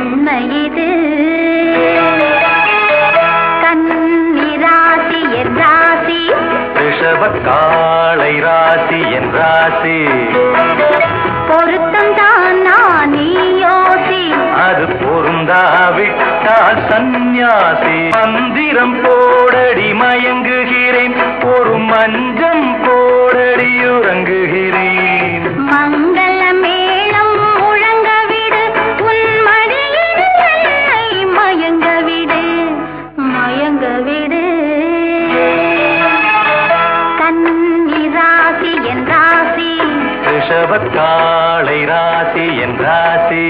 உண்மை இது கன்னிராசி என் ராசி. ரிஷபக்காளை ராசி என் ராசி. பொருத்தம் தான் நான் யோசி. அது பொருந்தாவிட்டால் சந்நியாசி. மந்திரம் போடடி மயங்குகிறேன். ஒரு மஞ்சம் போடடி உறங்குகிறேன். கன்னிராசி என் ராசி. ரிஷபக்காளை ராசி என் ராசி.